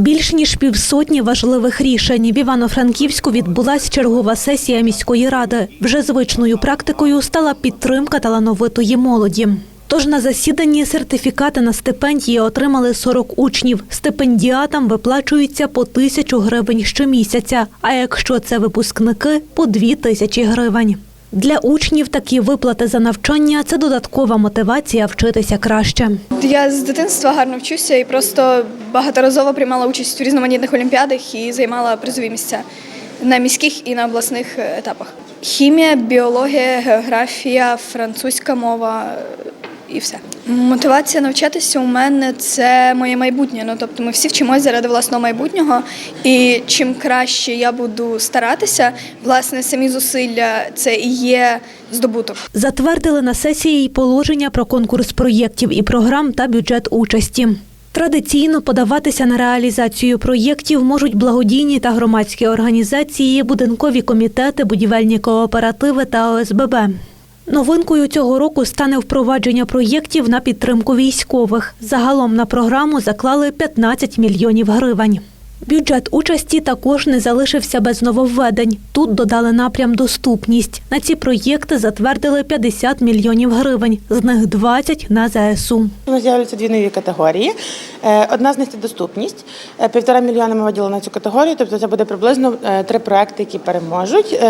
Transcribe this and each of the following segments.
Більш ніж півсотні важливих рішень в Івано-Франківську відбулася чергова сесія міської ради. Вже звичною практикою стала підтримка талановитої молоді. Тож на засіданні сертифікати на стипендії отримали 40 учнів. Стипендіатам виплачується по тисячу гривень щомісяця, а якщо це випускники – по дві тисячі гривень. Для учнів такі виплати за навчання – це додаткова мотивація вчитися краще. Я з дитинства гарно вчуся і просто багаторазово приймала участь у різноманітних олімпіадах і займала призові місця на міських і на обласних е, етапах. Хімія, біологія, географія, французька мова і все. Мотивація навчатися у мене це моє майбутнє. Ну тобто ми всі вчимось заради власного майбутнього. І чим краще я буду старатися, власне, самі зусилля це і є здобуток. Затвердили на сесії й положення про конкурс проєктів і програм та бюджет участі. Традиційно подаватися на реалізацію проєктів можуть благодійні та громадські організації, будинкові комітети, будівельні кооперативи та ОСББ. Новинкою цього року стане впровадження проєктів на підтримку військових. Загалом на програму заклали 15 мільйонів гривень. Бюджет участі також не залишився без нововведень. Тут додали напрям доступність. На ці проєкти затвердили 50 мільйонів гривень, з них 20 на ЗСУ. У нас з'являються дві нові категорії. Е, Одна з них це доступність. Е, Півтора мільйона ми виділили на цю категорію, тобто це буде приблизно е, три проекти, які переможуть.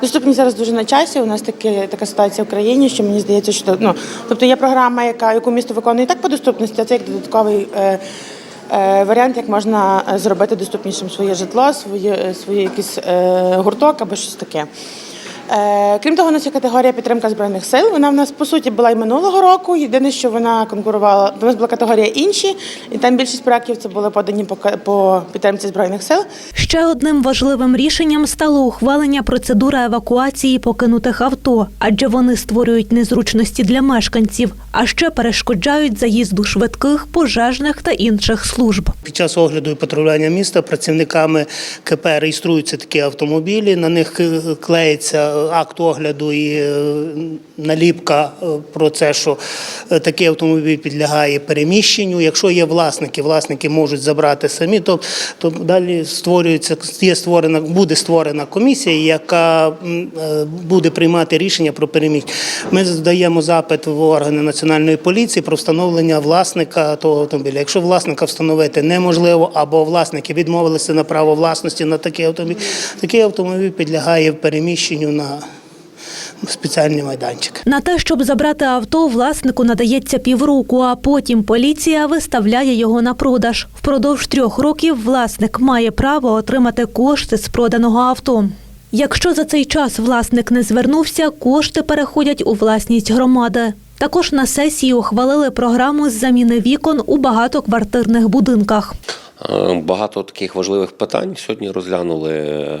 Доступність зараз дуже на часі. У нас таке, така ситуація в країні, що мені здається, що ну, тобто є програма, яка яку місто виконує так по доступності, а це як додатковий. Е, Варіант, як можна е, зробити доступнішим своє житло, своє, е, своє якийсь гурток або щось таке. Е, Крім того, у нас є категорія підтримка збройних сил. Вона в нас по суті була і минулого року. Єдине, що вона конкурувала. У нас була категорія інші, і там більшість проєктів це були подані по, по підтримці збройних сил. Ще одним важливим рішенням стало ухвалення процедури евакуації покинутих авто, адже вони створюють незручності для мешканців, а ще перешкоджають заїзду швидких, пожежних та інших служб. Під час огляду і патрулювання міста працівниками КП реєструються такі автомобілі. На них клеїться акт огляду і е, наліпка е, про це, що е, такий автомобіль підлягає переміщенню. Якщо є власники, власники можуть забрати самі. То, то далі створюється є створена, буде створена комісія, яка буде приймати рішення про переміщення. Ми здаємо запит в органи національної поліції про встановлення власника того автомобіля. Якщо власника встановити неможливо, або власники відмовилися на право власності на такий автомобіль, такий автомобіль підлягає переміщенню на спеціальний майданчик. На те, щоб забрати авто, власнику надається півроку, а потім поліція виставляє його на продаж. Впродовж трьох років власник має право отримати кошти з проданого авто. Якщо за цей час власник не звернувся, кошти переходять у власність громади. Також на сесії ухвалили програму з заміни вікон у багатоквартирних будинках. Е, Багато таких важливих питань сьогодні розглянули. Е,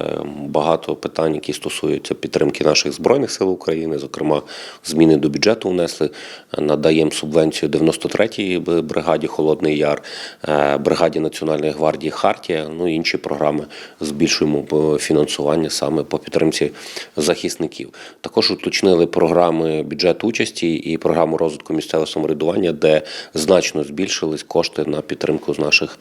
Багато питань, які стосуються підтримки наших збройних сил України, зокрема, зміни до бюджету внесли. Надаємо субвенцію 93-й бригаді Холодний Яр, е, бригаді Національної гвардії Хартія. Ну і інші програми збільшуємо е, фінансування саме по підтримці захисників. Також уточнили програми бюджету участі і програму розвитку місцевого самоврядування, де значно збільшились кошти на підтримку з наших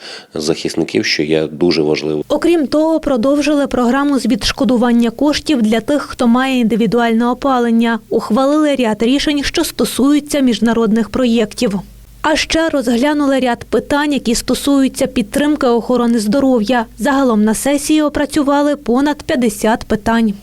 захисників, що є дуже важливо. Окрім того, продовжили програму з відшкодування коштів для тих, хто має індивідуальне опалення. Ухвалили ряд рішень, що стосуються міжнародних проєктів. А ще розглянули ряд питань, які стосуються підтримки охорони здоров'я. Загалом на сесії опрацювали понад 50 питань.